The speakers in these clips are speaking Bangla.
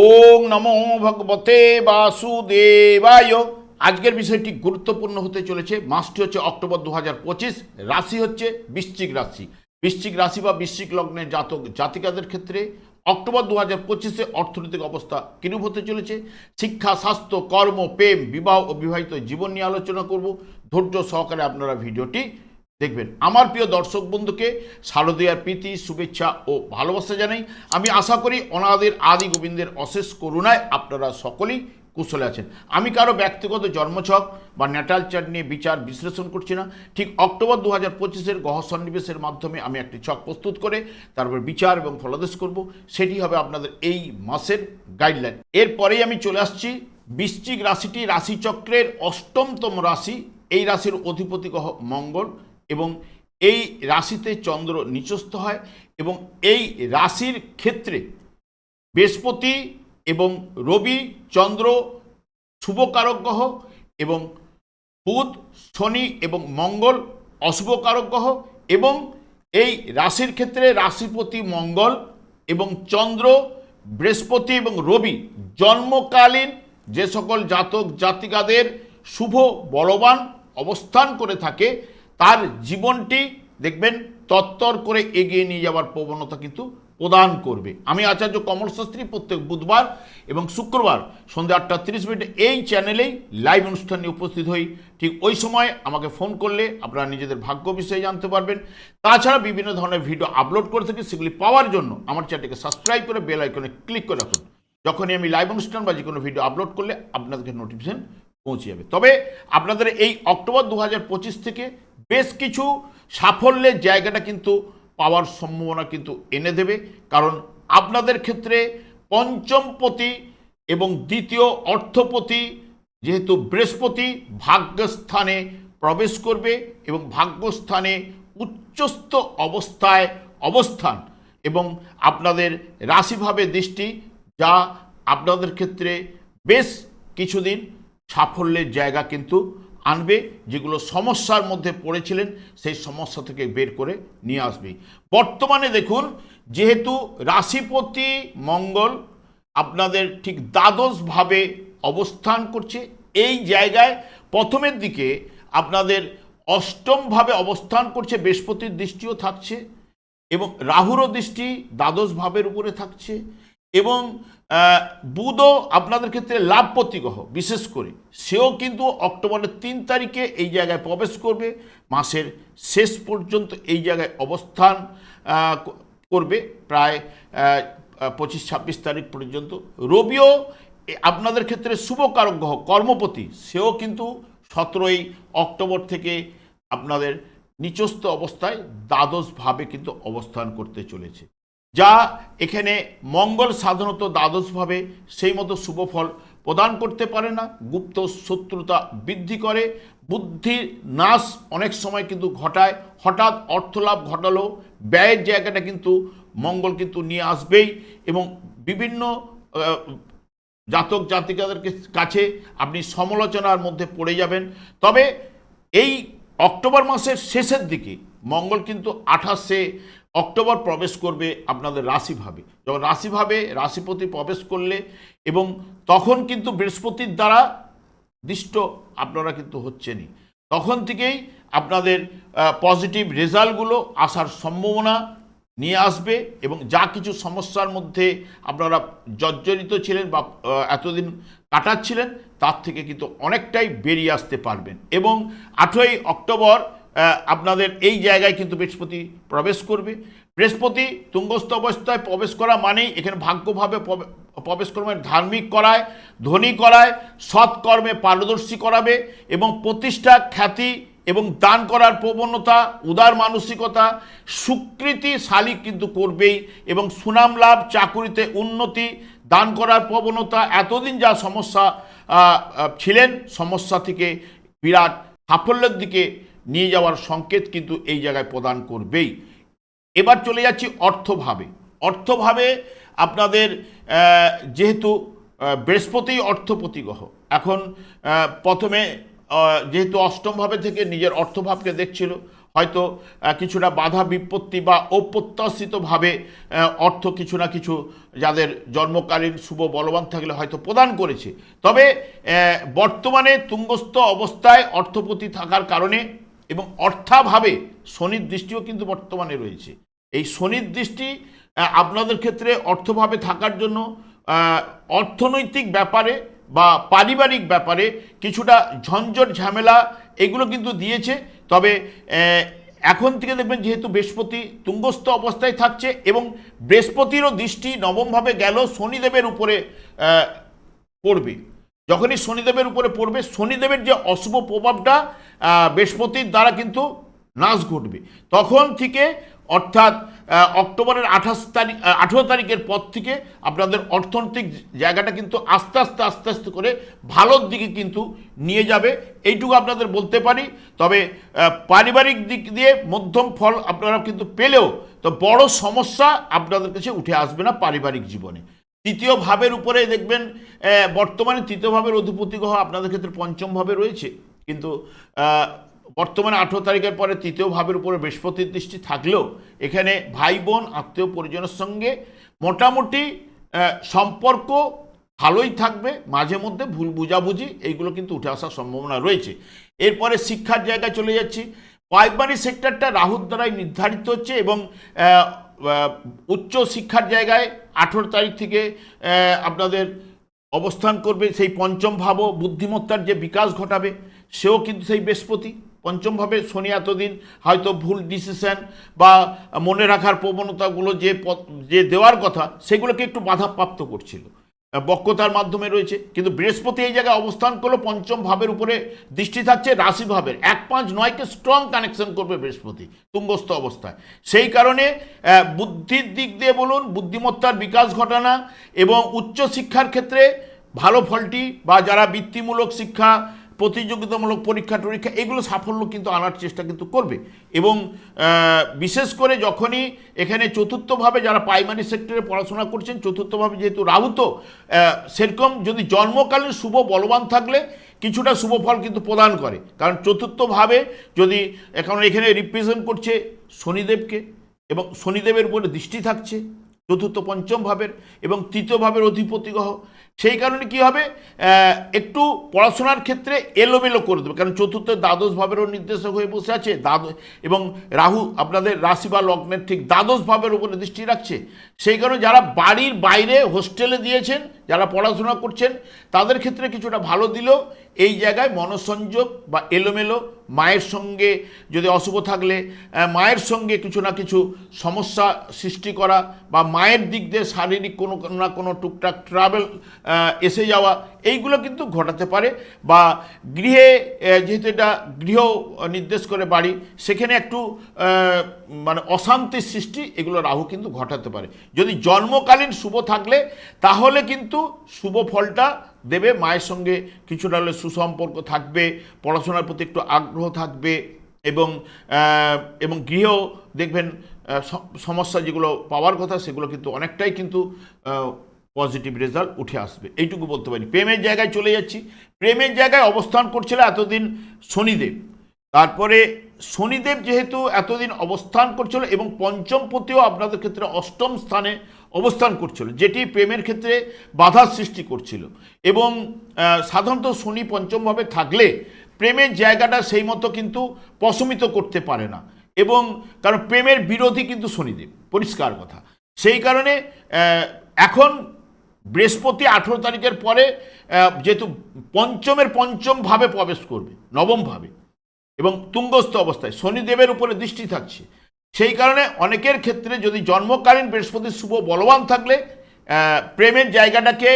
ওম নমো ভগবতে বাসুদেবায়। আজকের বিষয়টি গুরুত্বপূর্ণ হতে চলেছে। মাসটি হচ্ছে অক্টোবর দু রাশি হচ্ছে বৃশ্চিক রাশি। বৃশ্চিক রাশি বা বৃশ্চিক লগ্নের জাতক, জাতিকাদের ক্ষেত্রে অক্টোবর দু হাজার পঁচিশে অর্থনৈতিক অবস্থা কিরূপ হতে চলেছে? শিক্ষা, স্বাস্থ্য, কর্ম, প্রেম, বিবাহ ও বিবাহিত জীবন নিয়ে আলোচনা করব। ধৈর্য সহকারে আপনারা ভিডিওটি দেখবেন, আমার প্রিয় দর্শক বন্ধুকে শারদীয়ার প্রীতি, শুভেচ্ছা ও ভালোবাসা জানাই। আমি আশা করি অনাদের আদি গোবিন্দের অশেষ করুণায় আপনারা সকলেই কুশলে আছেন। আমি কারও ব্যক্তিগত জন্মছক বা ন্যাটাল চার্ট নিয়ে বিচার বিশ্লেষণ করছি না। ঠিক অক্টোবর দু হাজার পঁচিশের গহ সন্নিবেশের মাধ্যমে আমি একটি ছক প্রস্তুত করে তারপর বিচার এবং ফলাদেশ করব। সেটি হবে আপনাদের এই মাসের গাইডলাইন এরপরেই আমি চলে আসছি বৃশ্চিক রাশিটি রাশিচক্রের অষ্টমতম রাশি। এই রাশির অধিপতি গ্রহ মঙ্গল। এবং এই রাশিতে চন্দ্র নিচস্থ হয় এবং এই রাশির ক্ষেত্রে বৃহস্পতি এবং রবি চন্দ্র শুভকারক গ্রহ এবং বুধ, শনি এবং মঙ্গল অশুভকারক গ্রহ এবং এই রাশির ক্ষেত্রে রাশিপতি মঙ্গল এবং চন্দ্র, বৃহস্পতি এবং রবি জন্মকালীন যে সকল জাতক জাতিকাদের শুভ বলবান অবস্থান করে থাকে তার জীবনটি, দেখবেন, তত্তর করে এগিয়ে নিয়ে যাওয়ার প্রবণতা কিন্তু প্রদান করবে। আমি আচার্য কমল শাস্ত্রী প্রত্যেক বুধবার এবং শুক্রবার সন্ধ্যা আটটা তিরিশ মিনিটে এই চ্যানেলেই লাইভ অনুষ্ঠানে উপস্থিত হই। ঠিক ওই সময় আমাকে ফোন করলে আপনারা নিজেদের ভাগ্য বিষয়ে জানতে পারবেন। তাছাড়া বিভিন্ন ধরনের ভিডিও আপলোড করে থাকি, সেগুলি পাওয়ার জন্য আমার চ্যানেলকে সাবস্ক্রাইব করে বেল আইকনে ক্লিক করে রাখুন। যখনই আমি লাইভ অনুষ্ঠান বা যে কোনো ভিডিও আপলোড করলে আপনাদেরকে নোটিফিকেশন পৌঁছে যাবে। তবে আপনাদের এই অক্টোবর দু হাজার পঁচিশ থেকে বেশ কিছু সাফল্যের জায়গাটা কিন্তু পাওয়ার সম্ভাবনা কিন্তু এনে দেবে। কারণ আপনাদের ক্ষেত্রে পঞ্চমপতি এবং দ্বিতীয় অর্থপতি যেহেতু বৃহস্পতি ভাগ্যস্থানে প্রবেশ করবে এবং ভাগ্যস্থানে উচ্চস্থ অবস্থায় অবস্থান এবং আপনাদের রাশিভাবে দৃষ্টি যা আপনাদের ক্ষেত্রে বেশ কিছুদিন সাফল্যের জায়গা কিন্তু আনবে, যেগুলো সমস্যার মধ্যে পড়েছিলেন, সেই সমস্যা থেকে বের করে নিয়ে আসবে। বর্তমানে দেখুন, যেহেতু রাশিপতি মঙ্গল আপনাদের ঠিক দ্বাদশভাবে অবস্থান করছে, এই জায়গায় প্রথমের দিকে আপনাদের অষ্টমভাবে অবস্থান করছে, বৃহস্পতির দৃষ্টিও থাকছে এবং রাহুরও দৃষ্টি দ্বাদশ ভাবের উপরে থাকছে। এবং বুধও আপনাদের ক্ষেত্রে লাভপতি গ্রহ বিশেষ করে। সেও কিন্তু অক্টোবরের তিন তারিখে এই জায়গায় প্রবেশ করবে, মাসের শেষ পর্যন্ত এই জায়গায় অবস্থান করবে প্রায় পঁচিশ, ছাব্বিশ তারিখ পর্যন্ত। রবিও আপনাদের ক্ষেত্রে শুভকারক গ্রহ, কর্মপতি। সেও কিন্তু সতেরোই অক্টোবর থেকে আপনাদের নিচস্থ অবস্থায় দ্বাদশভাবে কিন্তু অবস্থান করতে চলেছে। যা এখানে মঙ্গল সাধারণত দ্বাদশভাবে সেই মতো শুভ ফল প্রদান করতে পারে না। গুপ্ত শত্রুতা বৃদ্ধি করে। বুদ্ধির নাশ অনেক সময় কিন্তু ঘটায়। হঠাৎ অর্থলাভ ঘটালো ব্যয়ের জায়গাটা কিন্তু মঙ্গল কিন্তু নিয়ে আসবেই এবং বিভিন্ন জাতক জাতিকাদের কাছে আপনি সমালোচনার মধ্যে পড়ে যাবেন। তবে এই অক্টোবর মাসের শেষের দিকে মঙ্গল কিন্তু আঠাশে অক্টোবর প্রবেশ করবে আপনাদের রাশিভাবে। যখন রাশিভাবে রাশিপতি প্রবেশ করলে এবং তখন কিন্তু বৃহস্পতির দ্বারা দৃষ্ট আপনারা কিন্তু হচ্ছেনই। তখন থেকেই আপনাদের পজিটিভ রেজাল্টগুলো আসার সম্ভাবনা নিয়ে আসবে এবং যা কিছু সমস্যার মধ্যে আপনারা জর্জরিত ছিলেন বা এতদিন কাটাচ্ছিলেন, তার থেকে কিন্তু অনেকটাই বেরিয়ে আসতে পারবেন। এবং আঠেরোই অক্টোবর আপনাদের এই জায়গায় কিন্তু বৃহস্পতি প্রবেশ করবে। বৃহস্পতি তুঙ্গস্থ অবস্থায় প্রবেশ করা মানেই এখানে ভাগ্যভাবে প্রবে- প্রবেশ কর্মে ধার্মিক করায়, ধনী করায়, সৎকর্মে পারদর্শী করাবে এবং প্রতিষ্ঠা, খ্যাতি এবং দান করার প্রবণতা, উদার মানসিকতা স্বীকৃতিশালী কিন্তু করবেই এবং সুনাম লাভ, চাকুরিতে উন্নতি, দান করার প্রবণতা, এতদিন যা সমস্যা ছিলেন, সমস্যা থেকে বিরাট সাফল্যের দিকে নিয়ে যাওয়ার সংকেত কিন্তু এই জায়গায় প্রদান করবেই। এবার চলে যাচ্ছি অর্থভাবে। অর্থভাবে আপনাদের যেহেতু বৃহস্পতি অর্থপতি গ্রহ এখন প্রথমে যেহেতু অষ্টমভাবে থেকে নিজের অর্থভাবকে দেখছিল, হয়তো কিছুটা বাধা বিপত্তি বা অপ্রত্যাশিতভাবে অর্থ কিছু না কিছু যাদের জন্মকালীন শুভ বলবান থাকলে হয়তো প্রদান করেছে। তবে বর্তমানে তুঙ্গস্থ অবস্থায় অর্থপতি থাকার কারণে এবং অর্থাভাবে শনির দৃষ্টিও কিন্তু বর্তমানে রয়েছে। এই শনির দৃষ্টি আপনাদের ক্ষেত্রে অর্থভাবে থাকার জন্য অর্থনৈতিক ব্যাপারে বা পারিবারিক ব্যাপারে কিছুটা ঝঞ্ঝট, ঝামেলা এগুলো কিন্তু দিয়েছে। তবে এখন থেকে দেখবেন যেহেতু বৃহস্পতি তুঙ্গস্থ অবস্থায় থাকছে এবং বৃহস্পতিরও দৃষ্টি নবমভাবে গেল, শনিদেবের উপরে পড়বে। যখনই শনিদেবের উপরে পড়বে, শনিদেবের যে অশুভ প্রভাবটা বৃহস্পতির দ্বারা কিন্তু নাশ ঘটবে। তখন থেকে, অর্থাৎ অক্টোবরের আঠাশ তারিখ আঠেরো তারিখের পর থেকে আপনাদের অর্থনৈতিক জায়গাটা কিন্তু আস্তে আস্তে আস্তে আস্তে করে ভালোর দিকে কিন্তু নিয়ে যাবে। এইটুকু আপনাদের বলতে পারি। তবে পারিবারিক দিক দিয়ে মধ্যম ফল আপনারা কিন্তু পেলেও তো বড় সমস্যা আপনাদের কাছে উঠে আসবে না পারিবারিক জীবনে। তৃতীয় ভাবের উপরে দেখবেন বর্তমানে তৃতীয় ভাবের অধিপতি গ্রহ আপনাদের ক্ষেত্রে পঞ্চম ভাবে রয়েছে। কিন্তু বর্তমানে আঠেরো তারিখের পরে তৃতীয় ভাবের উপরে বৃহস্পতির দৃষ্টি থাকলেও এখানে ভাই বোন, আত্মীয় পরিজনের সঙ্গে মোটামুটি সম্পর্ক ভালোই থাকবে। মাঝে মধ্যে ভুল বুঝাবুঝি, এইগুলো কিন্তু উঠে আসার সম্ভাবনা রয়েছে। এরপরে শিক্ষার জায়গায় চলে যাচ্ছি। পাইকবাড়ি সেক্টরটা রাহুর দ্বারাই নির্ধারিত হচ্ছে এবং উচ্চ শিক্ষার জায়গায় আঠেরো তারিখ থেকে আপনাদের অবস্থান করবে সেই পঞ্চম ভাবও বুদ্ধিমত্তার যে বিকাশ ঘটাবে, সেও কিন্তু সেই বৃহস্পতি। পঞ্চমভাবে শনি এতদিন হয়তো ভুল ডিসিশন বা মনে রাখার প্রবণতাগুলো যে যে দেওয়ার কথা, সেগুলোকে একটু বাধাপ্রাপ্ত করছিল। বক্রতার মাধ্যমে রয়েছে। কিন্তু বৃহস্পতি এই জায়গায় অবস্থান করল, পঞ্চম ভাবের উপরে দৃষ্টি থাকছে রাশি ভাবের। এক পাঁচ নয়কে স্ট্রং কানেকশন করবে বৃহস্পতি, তুঙ্গস্থ অবস্থায়। সেই কারণে বুদ্ধির দিক দিয়ে বলুন, বুদ্ধিমত্তার বিকাশ ঘটানা এবং উচ্চ শিক্ষার ক্ষেত্রে ভালো ফলটি বা যারা বৃত্তিমূলক শিক্ষা প্রতিযোগিতামূলক পরীক্ষা টরীক্ষা এগুলো সাফল্য কিন্তু আনার চেষ্টা কিন্তু করবে। এবং বিশেষ করে যখনই এখানে চতুর্থভাবে যারা প্রাইমারি সেক্টরে পড়াশোনা করছেন চতুর্থভাবে যেহেতু রাহু তো আহ, সেরকম যদি জন্মকালীন শুভ বলবান থাকলে কিছুটা শুভ ফল কিন্তু প্রদান করে। কারণ চতুর্থভাবে যদি এখন এখানে রিপ্রেজেন্ট করছে শনিদেবকে এবং শনিদেবের উপরে দৃষ্টি থাকছে চতুর্থ পঞ্চম ভাবের এবং তৃতীয় ভাবের অধিপতি গ্রহ সেই কারণে কি হবে? একটু পড়াশোনার ক্ষেত্রে এলোমেলো করে দেবে। কারণ চতুর্থ দ্বাদশ ভাবেরও নির্দেশক হয়ে বসে আছে। দ্বাদশ এবং রাহু আপনাদের রাশি বা লগ্নের ঠিক দ্বাদশ ভাবের উপরে দৃষ্টি রাখছে। সেই কারণে যারা বাড়ির বাইরে হোস্টেলে দিয়েছেন, যারা পড়াশোনা করছেন, তাদের ক্ষেত্রে কিছুটা ভালো দিলেও এই জায়গায় মনসংযোগ বা এলোমেলো মায়ের সঙ্গে যদি অশুভ থাকলে মায়ের সঙ্গে কিছু না কিছু সমস্যা সৃষ্টি করা বা মায়ের দিক দিয়ে শারীরিক কোনো না কোনো টুকটাক ট্রাভেল এসে যাওয়া, এইগুলো কিন্তু ঘটাতে পারে। বা গৃহে যেহেতু এটা গৃহ নির্দেশ করে বাড়ি, সেখানে একটু মানে অশান্তির সৃষ্টি, এগুলো রাহু কিন্তু ঘটাতে পারে। যদি জন্মকালীন শুভ থাকলে, তাহলে কিন্তু শুভ ফলটা দেবে, মায়ের সঙ্গে কিছুটা হলে সুসম্পর্ক থাকবে, পড়াশোনার প্রতি একটু আগ্রহ থাকবে এবং এবং গৃহেও দেখবেন সমস্যা যেগুলো পাওয়ার কথা সেগুলো কিন্তু অনেকটাই কিন্তু পজিটিভ রেজাল্ট উঠে আসবে। এইটুকু বলতে পারি। প্রেমের জায়গায় চলে যাচ্ছি। প্রেমের জায়গায় অবস্থান করছিল এতদিন শনিদেব। তারপরে শনিদেব যেহেতু এতদিন অবস্থান করছিল এবং পঞ্চম পতিও আপনাদের ক্ষেত্রে অষ্টম স্থানে অবস্থান করছিল, যেটি প্রেমের ক্ষেত্রে বাধার সৃষ্টি করছিল। এবং সাধারণত শনি পঞ্চমভাবে থাকলে প্রেমের জায়গাটা সেই মতো কিন্তু প্রশমিত করতে পারে না। এবং কারণ প্রেমের বিরোধী কিন্তু শনিদেব, পরিষ্কার কথা। সেই কারণে এখন বৃহস্পতি আঠেরো তারিখের পরে যেহেতু পঞ্চমের পঞ্চম ভাবে প্রবেশ করবে, নবমভাবে, এবং তুঙ্গস্থ অবস্থায় শনিদেবের উপরে দৃষ্টি থাকছে সেই কারণে অনেকের ক্ষেত্রে যদি জন্মকালীন বৃহস্পতির শুভ বলবান থাকলে প্রেমের জায়গাটাকে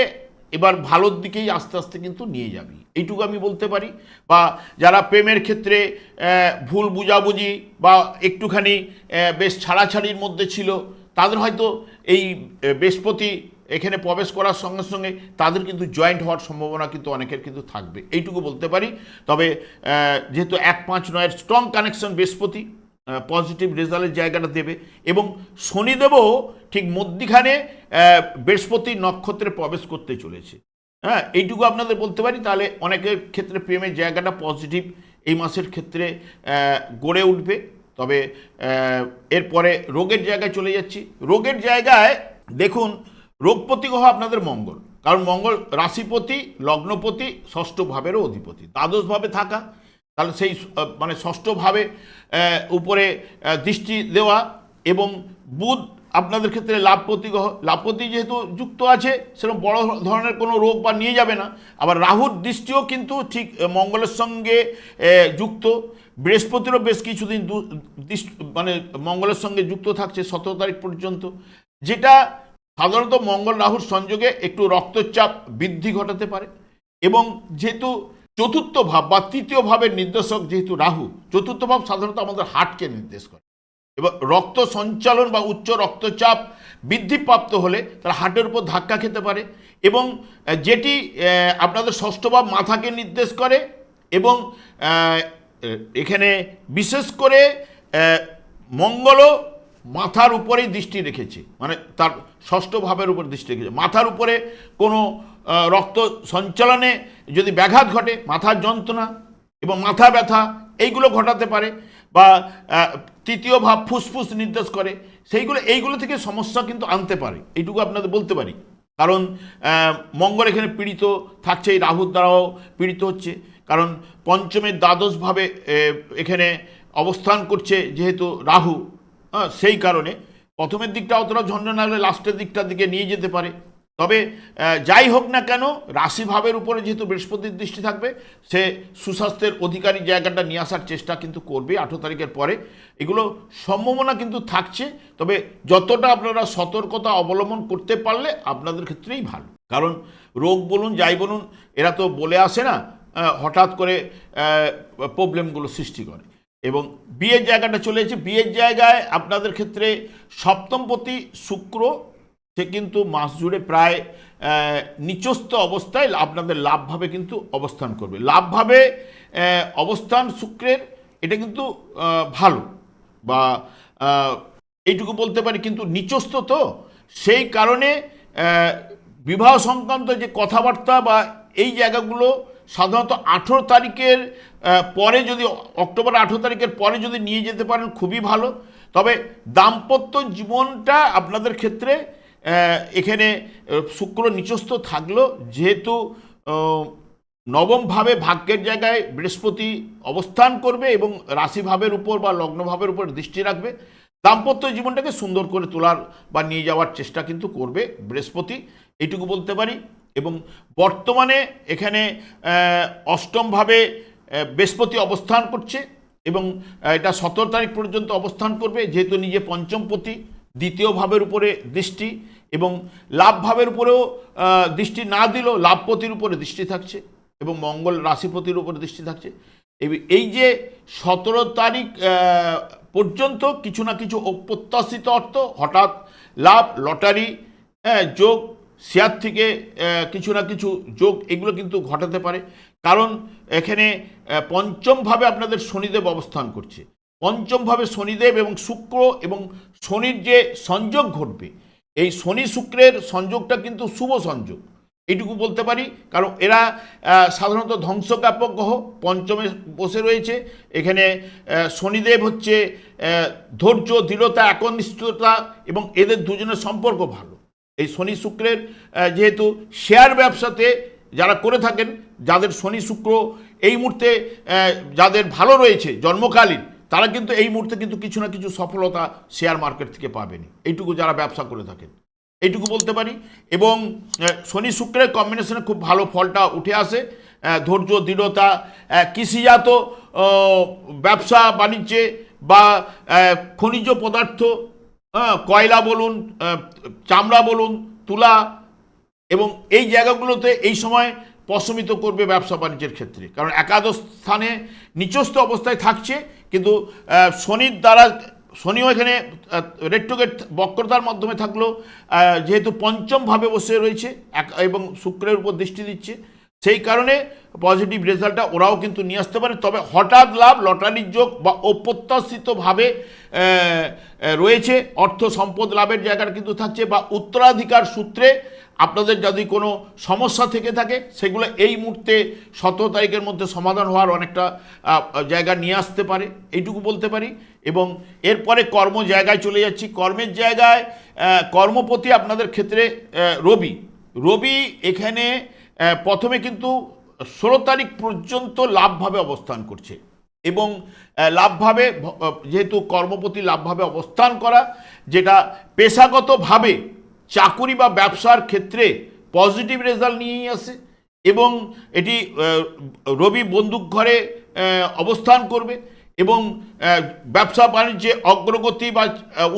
এবার ভালোর দিকেই আস্তে আস্তে কিন্তু নিয়ে যাবি। এইটুকু আমি বলতে পারি। বা যারা প্রেমের ক্ষেত্রে ভুল বুঝাবুঝি বা একটুখানি বেশ ছাড়াছাড়ির মধ্যে ছিল, তাদের হয়তো এই বৃহস্পতি এখানে প্রবেশ করার সঙ্গে সঙ্গে তাদের কিন্তু জয়েন্ট হওয়ার সম্ভাবনা কিন্তু অনেকের কিন্তু থাকবে। এইটুকু বলতে পারি। তবে যেহেতু এক পাঁচ নয়ের স্ট্রং কানেকশন বৃহস্পতি পজিটিভ রেজাল্টের জায়গাটা দেবে। এবং শনিদেবও ঠিক মধ্যিখানে বৃহস্পতি নক্ষত্রে প্রবেশ করতে চলেছে। হ্যাঁ এইটুকু আপনাদের বলতে পারি, তাহলে অনেকের ক্ষেত্রে প্রেমের জায়গাটা পজিটিভ এই মাসের ক্ষেত্রে গড়ে উঠবে। তবে এরপরে রোগের জায়গায় চলে যাচ্ছি। রোগের জায়গায় দেখুন রোগপতি গ্রহ আপনাদের মঙ্গল। কারণ মঙ্গল রাশিপতি, লগ্নপতি, ষষ্ঠ ভাবেরও অধিপতি। দ্বাদশভাবে থাকা তাহলে সেই মানে ষষ্ঠভাবে উপরে দৃষ্টি দেওয়া এবং বুধ আপনাদের ক্ষেত্রে লাভপতি লাভপতি যেহেতু যুক্ত আছে, সেরকম বড় ধরনের কোনো রোগ বা নিয়ে যাবে না। আবার রাহুর দৃষ্টিও কিন্তু ঠিক মঙ্গলের সঙ্গে যুক্ত। বৃহস্পতিরও বেশ কিছুদিন মানে মঙ্গলের সঙ্গে যুক্ত থাকছে সতেরো তারিখ পর্যন্ত। যেটা সাধারণত মঙ্গল রাহুর সংযোগে একটু রক্তচাপ বৃদ্ধি ঘটাতে পারে এবং যেহেতু চতুর্থ ভাব বা তৃতীয় ভাবের নির্দেশক যেহেতু রাহু চতুর্থ ভাব সাধারণত আমাদের হার্টকে নির্দেশ করে। এবার রক্ত সঞ্চালন বা উচ্চ রক্তচাপ বৃদ্ধিপ্রাপ্ত হলে তারা হার্টের উপর ধাক্কা খেতে পারে এবং যেটি আপনাদের ষষ্ঠ ভাব মাথাকে নির্দেশ করে এবং এখানে বিশেষ করে আহ, মঙ্গলও মাথার উপরেই দৃষ্টি রেখেছে। মানে তার ষষ্ঠ ভাবের উপর দৃষ্টি রেখেছে। মাথার উপরে কোনো রক্ত সঞ্চালনে যদি ব্যাঘাত ঘটে, মাথার যন্ত্রণা এবং মাথা ব্যথা, এইগুলো ঘটাতে পারে বা তৃতীয় ভাব ফুসফুস নির্দেশ করে, সেইগুলো, এইগুলো থেকে সমস্যা কিন্তু আনতে পারে। এইটুকু আপনাদের বলতে পারি। কারণ মঙ্গল এখানে পীড়িত থাকছে এই রাহুর দ্বারাও পীড়িত হচ্ছে। কারণ পঞ্চমের দ্বাদশভাবে এখানে অবস্থান করছে যেহেতু রাহু। হ্যাঁ সেই কারণে প্রথমের দিকটা অতটা ঝঞ্ঝা না হলে লাস্টের দিকটার দিকে নিয়ে যেতে পারে। তবে যাই হোক না কেন, রাশিভাবের উপরে যেহেতু বৃহস্পতির দৃষ্টি থাকবে, সে সুস্বাস্থ্যের অধিকারী জায়গাটা নিয়ে আসার চেষ্টা কিন্তু করবে আঠেরো তারিখের পরে। এগুলো সম্ভাবনা কিন্তু থাকছে, তবে যতটা আপনারা সতর্কতা অবলম্বন করতে পারলে আপনাদের ক্ষেত্রেই ভালো। কারণ রোগ বলুন, যাই বলুন, এরা তো বলে আসে না হঠাৎ করে প্রবলেমগুলো সৃষ্টি করে। এবং বিয়ের জায়গাটা চলে এসেছে। বিয়ের জায়গায় আপনাদের ক্ষেত্রে সপ্তমপতি শুক্র সে কিন্তু মাস জুড়ে প্রায় নিচস্থ অবস্থায় আপনাদের লাভভাবে কিন্তু অবস্থান করবে। লাভভাবে অবস্থান শুক্রের, এটা কিন্তু ভালো। বা এইটুকু বলতে পারি কিন্তু নিচস্থ তো, সেই কারণে বিবাহ সংক্রান্ত যে কথাবার্তা বা এই জায়গাগুলো সাধারণত আঠেরো তারিখের পরে যদি, অক্টোবর আঠেরো তারিখের পরে যদি নিয়ে যেতে পারেন, খুবই ভালো। তবে দাম্পত্য জীবনটা আপনাদের ক্ষেত্রে এখানে শুক্র নিচস্থ থাকল, যেহেতু নবমভাবে ভাগ্যের জায়গায় বৃহস্পতি অবস্থান করবে এবং রাশিভাবের উপর বা লগ্নভাবের উপর দৃষ্টি রাখবে, দাম্পত্য জীবনটাকে সুন্দর করে তোলার বা নিয়ে যাওয়ার চেষ্টা কিন্তু করবে বৃহস্পতি, এইটুকু বলতে পারি। এবং বর্তমানে এখানে অষ্টমভাবে বৃহস্পতি অবস্থান করছে এবং এটা সতেরো তারিখ পর্যন্ত অবস্থান করবে, যেহেতু নিজে পঞ্চমপতি দ্বিতীয় ভাবের উপরে দৃষ্টি। এবং লাভ ভাবের উপরেও দৃষ্টি না দিলেও লাভপতির উপরে দৃষ্টি থাকছে এবং মঙ্গল রাশিপতির উপরে দৃষ্টি থাকছে। এই- যে সতেরো তারিখ পর্যন্ত কিছু না কিছু অপ্রত্যাশিত অর্থ, হঠাৎ লাভ, লটারি যোগ, শেয়ার থেকে কিছু না কিছু যোগ, এগুলো কিন্তু ঘটাতে পারে। কারণ এখানে পঞ্চমভাবে আপনাদের শনিদেব অবস্থান করছে। পঞ্চমভাবে শনিদেব এবং শুক্র এবং শনির যে সংযোগ ঘটবে এই শনি শুক্রের সংযোগটা কিন্তু শুভ সংযোগ। এইটুকু বলতে পারি, কারণ এরা সাধারণত ধ্বংসকাপক গ্রহ, পঞ্চমে বসে রয়েছে, এখানে শনিদেব হচ্ছে ধৈর্য, দৃঢ়তা, একনিষ্ঠতা এবং এদের দুজনের সম্পর্ক ভালো। এই শনি শুক্রের যেহেতু শেয়ার ব্যবসাতে যারা করে থাকেন, যাদের শনি শুক্র এই মুহূর্তে যাদের ভালো রয়েছে, জন্মকালীন তারা কিন্তু এই মুহূর্তে কিন্তু কিছু না কিছু সফলতা শেয়ার মার্কেট থেকে পাবেনি। এইটুকু যারা ব্যবসা করে থাকেন। এইটুকু বলতে পারি। এবং শনি শুক্রের কম্বিনেশনে খুব ভালো ফলটা উঠে আসে। ধৈর্য, দৃঢ়তা কৃষিজাত ব্যবসা, বাণিজ্যে বা খনিজ পদার্থ কয়লা বলুন চামড়া বলুন, তুলা এবং এই জায়গাগুলোতে এই সময় প্রশমিত করবে ব্যবসা বাণিজ্যের ক্ষেত্রে। কারণ একাদশ স্থানে নিচস্থ অবস্থায় থাকছে, কিন্তু শনির দ্বারা, শনিও এখানে রেট্রোগেট বক্রতার মাধ্যমে থাকল। যেহেতু পঞ্চমভাবে বসে রয়েছে এবং শুক্রের উপর দৃষ্টি দিচ্ছে, সেই কারণে পজিটিভ রেজাল্টটা ওরাও কিন্তু নিয়ে আসতে পারে। তবে হঠাৎ লাভ লটারির যোগ বা অপ্রত্যাশিতভাবে রয়েছে। অর্থ সম্পদ লাভের জায়গাটা কিন্তু থাকছে বা উত্তরাধিকার সূত্রে আপনাদের যদি কোনো সমস্যা থেকে থাকে, সেগুলো এই মুহূর্তে সতেরো তারিখের মধ্যে সমাধান হওয়ার অনেকটা জায়গা নিয়ে আসতে পারে, এইটুকু বলতে পারি। এবং এরপরে কর্ম জায়গায় চলে যাচ্ছি। কর্মের জায়গায় কর্মপতি আপনাদের ক্ষেত্রে রবি। রবি এখানে প্রথমে কিন্তু ষোলো তারিখ পর্যন্ত লাভভাবে অবস্থান করছে। এবং লাভভাবে যেহেতু কর্মপতি লাভভাবে অবস্থান করা, যেটা পেশাগতভাবে চাকুরি বা ব্যবসার ক্ষেত্রে পজিটিভ রেজাল্ট নিয়েই আসে এবং এটি রবি বন্দুক ঘরে অবস্থান করবে এবং ব্যবসা বাণিজ্যে অগ্রগতি বা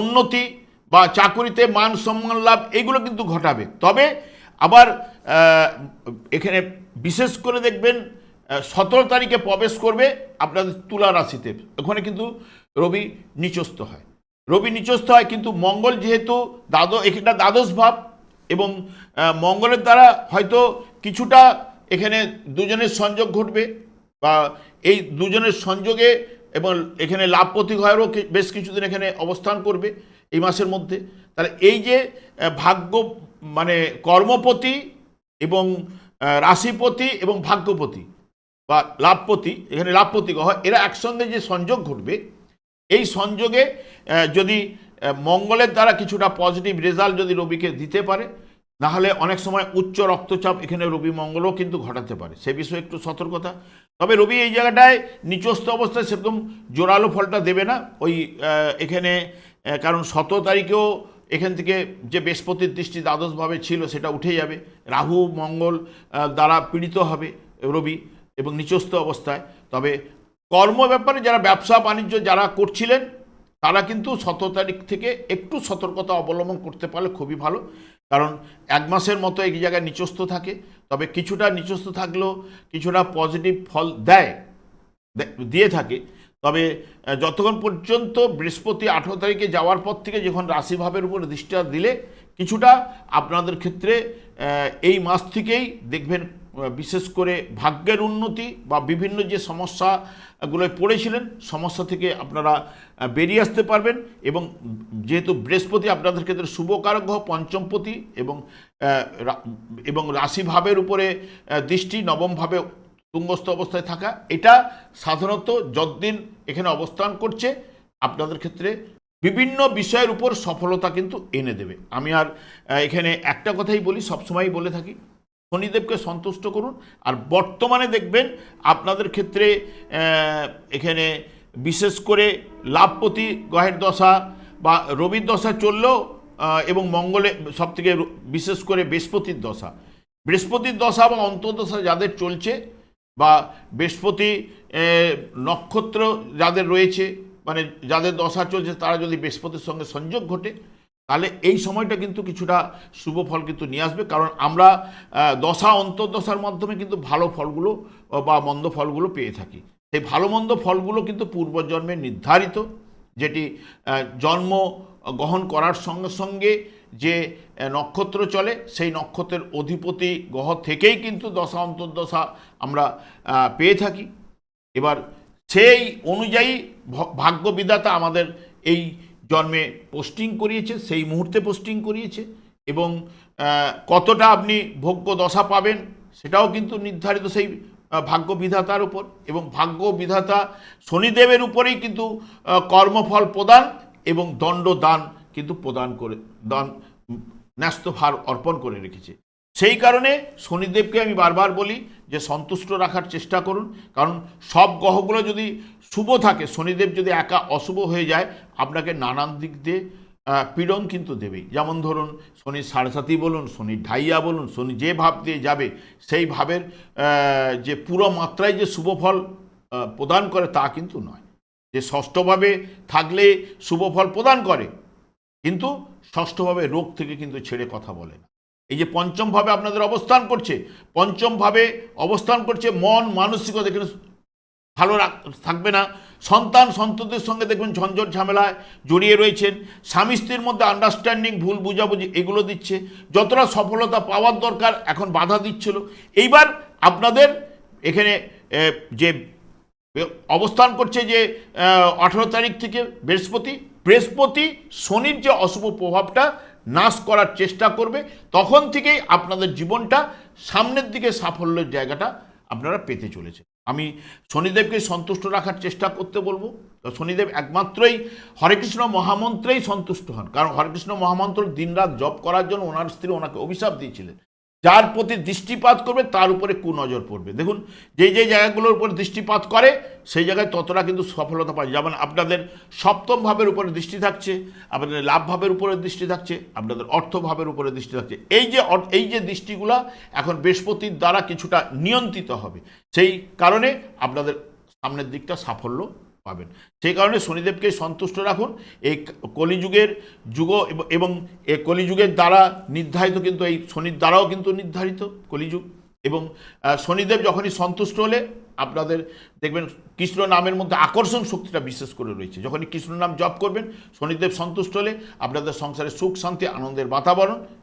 উন্নতি বা চাকুরিতে মান সম্মান লাভ, এগুলো কিন্তু ঘটাবে। তবে আবার এখানে বিশেষ করে দেখবেন সতেরো তারিখে প্রবেশ করবে আপনাদের তুলা রাশিতে। ওখানে কিন্তু রবি নিচস্থ হয়। রবি নিচস্থ হয়, কিন্তু মঙ্গল যেহেতু দ্বাদশ, এখানটা দ্বাদশ ভাব এবং মঙ্গলের দ্বারা হয়তো কিছুটা এখানে দুজনের সংযোগ ঘটবে বা এই দুজনের সংযোগে এবং এখানে লাভ প্রতীক হয়েরও কি- বেশ কিছুদিন এখানে অবস্থান করবে এই মাসের মধ্যে। তাহলে এই যে ভাগ্য মানে কর্মপতি এবং রাশিপতি এবং ভাগ্যপতি বা লাভপতি, এখানে লাভপতি হয়, এরা একসঙ্গে যে সংযোগ ঘটবে এই সংযোগে যদি মঙ্গলের দ্বারা কিছুটা পজিটিভ রেজাল্ট যদি রবিকে দিতে পারে, নাহলে অনেক সময় উচ্চ রক্তচাপ এখানে রবি মঙ্গলও কিন্তু ঘটাতে পারে। সে বিষয়ে একটু সতর্কতা। তবে রবি এই জায়গাটায় নিচস্থ অবস্থায় সেরকম জোরালো ফলটা দেবে না। ওই এখানে কারণ সতেরো তারিখেও এখান থেকে যে বৃহস্পতির দৃষ্টি দ্বাদশভাবে ছিল সেটা উঠে যাবে। রাহু, মঙ্গল দ্বারা পীড়িত হবে রবি এবং নিচস্থ অবস্থায়। তবে কর্ম ব্যাপারে যারা ব্যবসা বাণিজ্য যারা করছিলেন, তারা কিন্তু সতেরো তারিখ থেকে একটু সতর্কতা অবলম্বন করতে পারলে খুবই ভালো। কারণ এক মাসের মতো এক জায়গায় নিচস্থ থাকে, তবে কিছুটা নিচস্থ থাকলেও কিছুটা পজিটিভ ফল দেয় দিয়ে থাকে। তবে যতক্ষণ পর্যন্ত বৃহস্পতি আঠেরো তারিখে যাওয়ার পর থেকে যখন রাশিভাবের উপর দৃষ্টিটা দিলে, কিছুটা আপনাদের ক্ষেত্রে এই মাস থেকেই দেখবেন বিশেষ করে ভাগ্যের উন্নতি বা বিভিন্ন যে সমস্যাগুলোয় পড়েছিলেন, সমস্যা থেকে আপনারা বেরিয়ে আসতে পারবেন এবং যেহেতু বৃহস্পতি আপনাদের ক্ষেত্রে শুভকারক গ্রহ, পঞ্চমপতি এবং এবং রাশিভাবের উপরে দৃষ্টি নবমভাবে তুঙ্গস্থ অবস্থায় থাকা, এটা সাধারণত যতদিন এখানে অবস্থান করছে, আপনাদের ক্ষেত্রে বিভিন্ন বিষয়ের উপর সফলতা কিন্তু এনে দেবে। আমি আর এখানে একটা কথাই বলি, সবসময়ই বলে থাকি শনিদেবকে সন্তুষ্ট করুন। আর বর্তমানে দেখবেন আপনাদের ক্ষেত্রে এখানে বিশেষ করে লাভপতি গ্রহের দশা বা রবির দশা চললেও এবং মঙ্গলে সবথেকে বিশেষ করে বৃহস্পতির দশা। বৃহস্পতির দশা বা অন্তর্দশা যাদের চলছে বা বৃহস্পতি নক্ষত্র যাদের রয়েছে মানে যাদের দশা চলছে, তারা যদি বৃহস্পতির সঙ্গে সংযোগ ঘটে তাহলে এই সময়টা কিন্তু কিছুটা শুভ ফল কিন্তু নিয়ে আসবে। কারণ আমরা দশা, অন্তর্দশার মাধ্যমে কিন্তু ভালো ফলগুলো বা মন্দ ফলগুলো পেয়ে থাকি। সেই ভালো মন্দ ফলগুলো কিন্তু পূর্বজন্মে নির্ধারিত, যেটি জন্ম গ্রহণ করার সঙ্গে সঙ্গে যে নক্ষত্র চলে, সেই নক্ষত্রের অধিপতি গ্রহ থেকেই কিন্তু দশা, অন্তর্দশা আমরা পেয়ে থাকি। এবার সেই অনুযায়ী ভ- ভাগ্য আমাদের এই জন্মে পোস্টিং করিয়েছে সেই মুহূর্তে পোস্টিং করিয়েছে এবং কতটা আপনি ভোগ্য দশা পাবেন সেটাও কিন্তু নির্ধারিত সেই ভাগ্য বিধাতার উপর এবং ভাগ্য বিধাতা শনিদেবের উপরেই কিন্তু কর্মফল প্রদান এবং দণ্ড দান কিন্তু প্রদান করে দান উম, ন্যস্ত ভার অর্পণ করে রেখেছে। সেই কারণে শনিদেবকে আমি বারবার বলি যে সন্তুষ্ট রাখার চেষ্টা করুন। কারণ সব গ্রহগুলো যদি শুভ থাকে, শনিদেব যদি একা অশুভ হয়ে যায়, আপনাকে নানান দিক দিয়ে পীড়ন কিন্তু দেবেই। যেমন ধরুন শনির সাড়ে সাতি বলুন শনির ঢাইয়া বলুন, শনি যে ভাব দিয়ে যাবে, সেই ভাবের যে পুরো মাত্রায় যে শুভ ফল প্রদান করে তা কিন্তু নয়। যে ষষ্ঠভাবে থাকলে শুভ ফল প্রদান করে, কিন্তু ষষ্ঠভাবে রোগ থেকে কিন্তু ছেড়ে কথা বলে না। এই যে পঞ্চমভাবে আপনাদের অবস্থান করছে, পঞ্চমভাবে অবস্থান করছে মন, মানসিকতা এখানে ভালো থাকবে না। সন্তান, সন্ততির সঙ্গে দেখবেন ঝঞ্ঝট ঝামেলায় জড়িয়ে রয়েছেন। স্বামী স্ত্রীর মধ্যে আন্ডারস্ট্যান্ডিং ভুল বুঝাবুঝি এগুলো দিচ্ছে। যতটা সফলতা পাওয়ার দরকার এখন বাধা দিচ্ছিল। এইবার আপনাদের এখানে যে অবস্থান করছে যে আঠারো তারিখ থেকে বৃহস্পতি বৃহস্পতি শনির যে অশুভ প্রভাবটা নাশ করার চেষ্টা করবে, তখন থেকেই আপনাদের জীবনটা সামনের দিকে সাফল্যের জায়গাটা আপনারা পেতে চলেছে আমি শনিদেবকে সন্তুষ্ট রাখার চেষ্টা করতে বলব। তো শনিদেব একমাত্রই হরেকৃষ্ণ মহামন্ত্রেই সন্তুষ্ট হন। কারণ হরেকৃষ্ণ মহামন্ত্র দিনরাত জপ করার জন্য ওনার স্ত্রী ওনাকে অভিশাপ দিয়েছিলেন। যার প্রতি দৃষ্টিপাত করবে, তার উপরে কুনজর পড়বে। দেখুন, যেই যেই জায়গাগুলোর উপর দৃষ্টিপাত করে, সেই জায়গায় ততটা কিন্তু সফলতা পায় যেমন আপনাদের সপ্তম ভাবের উপরে দৃষ্টি থাকছে, আপনাদের লাভ ভাবের উপরে দৃষ্টি থাকছে, আপনাদের অর্থ ভাবের উপরে দৃষ্টি থাকছে। এই যে এই যে দৃষ্টিগুলা এখন বৃহস্পতির দ্বারা কিছুটা নিয়ন্ত্রিত হবে। সেই কারণে আপনাদের সামনের দিকটা সাফল্য পাবেন। সেই কারণে শনিদেবকে সন্তুষ্ট রাখুন। এই কলিযুগের যুগ এবং এই কলিযুগের দ্বারা নির্ধারিত কিন্তু এই শনির দ্বারাও কিন্তু নির্ধারিত কলিযুগ। এবং শনিদেব যখনই সন্তুষ্ট হলে আপনাদের দেখবেন কৃষ্ণ নামের মধ্যে আকর্ষণ শক্তিটা বিশেষ করে রয়েছে। যখনই কৃষ্ণ নাম জপ করবেন, শনিদেব সন্তুষ্ট হলে আপনাদের সংসারে সুখ, শান্তি, আনন্দের বাতাবরণ